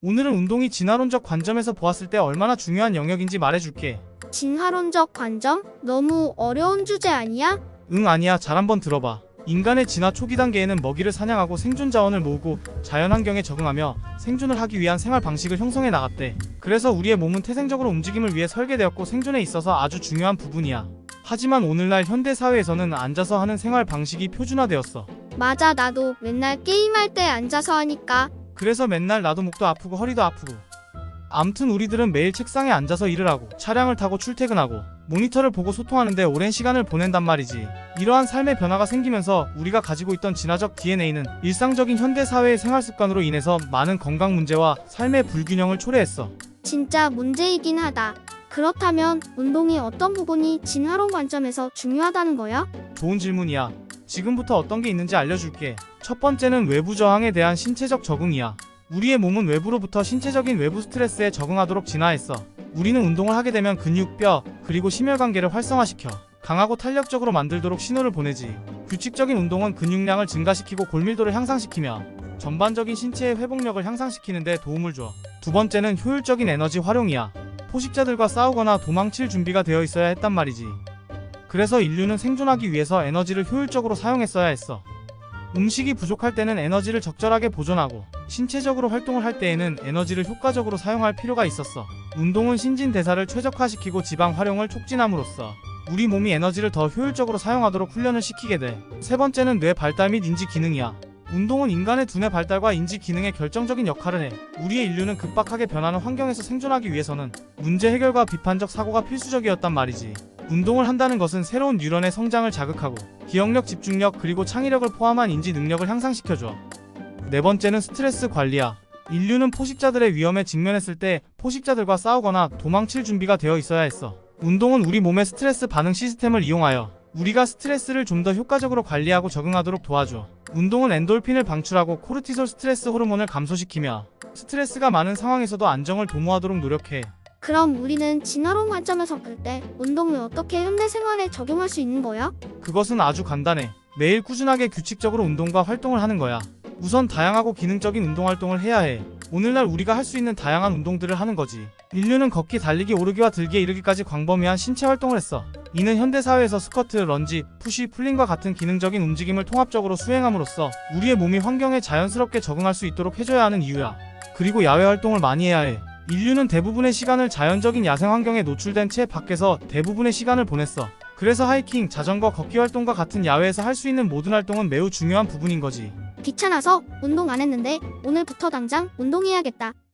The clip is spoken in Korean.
오늘은 운동이 진화론적 관점에서 보았을 때 얼마나 중요한 영역인지 말해줄게. 진화론적 관점? 너무 어려운 주제 아니야? 응 아니야 잘 한번 들어봐. 인간의 진화 초기 단계에는 먹이를 사냥하고 생존 자원을 모으고 자연 환경에 적응하며 생존을 하기 위한 생활 방식을 형성해 나갔대. 그래서 우리의 몸은 태생적으로 움직임을 위해 설계되었고 생존에 있어서 아주 중요한 부분이야. 하지만 오늘날 현대 사회에서는 앉아서 하는 생활 방식이 표준화되었어. 맞아, 나도 맨날 게임할 때 앉아서 하니까. 그래서 맨날 나도 목도 아프고 허리도 아프고. 암튼 우리들은 매일 책상에 앉아서 일을 하고 차량을 타고 출퇴근하고 모니터를 보고 소통하는데 오랜 시간을 보낸단 말이지. 이러한 삶의 변화가 생기면서 우리가 가지고 있던 진화적 DNA는 일상적인 현대 사회의 생활 습관으로 인해서 많은 건강 문제와 삶의 불균형을 초래했어. 진짜 문제이긴 하다. 그렇다면 운동의 어떤 부분이 진화론 관점에서 중요하다는 거야? 좋은 질문이야. 지금부터 어떤 게 있는지 알려줄게. 첫 번째는 외부 저항에 대한 신체적 적응이야. 우리의 몸은 외부로부터 신체적인 외부 스트레스에 적응하도록 진화했어. 우리는 운동을 하게 되면 근육, 뼈, 그리고 심혈관계를 활성화시켜 강하고 탄력적으로 만들도록 신호를 보내지. 규칙적인 운동은 근육량을 증가시키고 골밀도를 향상시키며 전반적인 신체의 회복력을 향상시키는 데 도움을 줘. 두 번째는 효율적인 에너지 활용이야. 포식자들과 싸우거나 도망칠 준비가 되어 있어야 했단 말이지. 그래서 인류는 생존하기 위해서 에너지를 효율적으로 사용했어야 했어. 음식이 부족할 때는 에너지를 적절하게 보존하고 신체적으로 활동을 할 때에는 에너지를 효과적으로 사용할 필요가 있었어. 운동은 신진대사를 최적화시키고 지방 활용을 촉진함으로써 우리 몸이 에너지를 더 효율적으로 사용하도록 훈련을 시키게 돼. 세 번째는 뇌 발달 및 인지 기능이야. 운동은 인간의 두뇌 발달과 인지 기능에 결정적인 역할을 해. 우리의 인류는 급박하게 변하는 환경에서 생존하기 위해서는 문제 해결과 비판적 사고가 필수적이었단 말이지. 운동을 한다는 것은 새로운 뉴런의 성장을 자극하고 기억력, 집중력, 그리고 창의력을 포함한 인지 능력을 향상시켜줘. 네 번째는 스트레스 관리야. 인류는 포식자들의 위험에 직면했을 때 포식자들과 싸우거나 도망칠 준비가 되어 있어야 했어. 운동은 우리 몸의 스트레스 반응 시스템을 이용하여 우리가 스트레스를 좀 더 효과적으로 관리하고 적응하도록 도와줘. 운동은 엔돌핀을 방출하고 코르티솔 스트레스 호르몬을 감소시키며 스트레스가 많은 상황에서도 안정을 도모하도록 노력해. 그럼 우리는 진화론 관점에서 볼 때 운동을 어떻게 현대 생활에 적용할 수 있는 거야? 그것은 아주 간단해. 매일 꾸준하게 규칙적으로 운동과 활동을 하는 거야. 우선 다양하고 기능적인 운동 활동을 해야 해. 오늘날 우리가 할 수 있는 다양한 운동들을 하는 거지. 인류는 걷기, 달리기, 오르기와 들기에 이르기까지 광범위한 신체 활동을 했어. 이는 현대 사회에서 스쿼트, 런지, 푸시, 풀링과 같은 기능적인 움직임을 통합적으로 수행함으로써 우리의 몸이 환경에 자연스럽게 적응할 수 있도록 해줘야 하는 이유야. 그리고 야외 활동을 많이 해야 해. 인류는 대부분의 시간을 자연적인 야생 환경에 노출된 채 밖에서 대부분의 시간을 보냈어. 그래서 하이킹, 자전거, 걷기 활동과 같은 야외에서 할 수 있는 모든 활동은 매우 중요한 부분인 거지. 귀찮아서 운동 안 했는데 오늘부터 당장 운동해야겠다.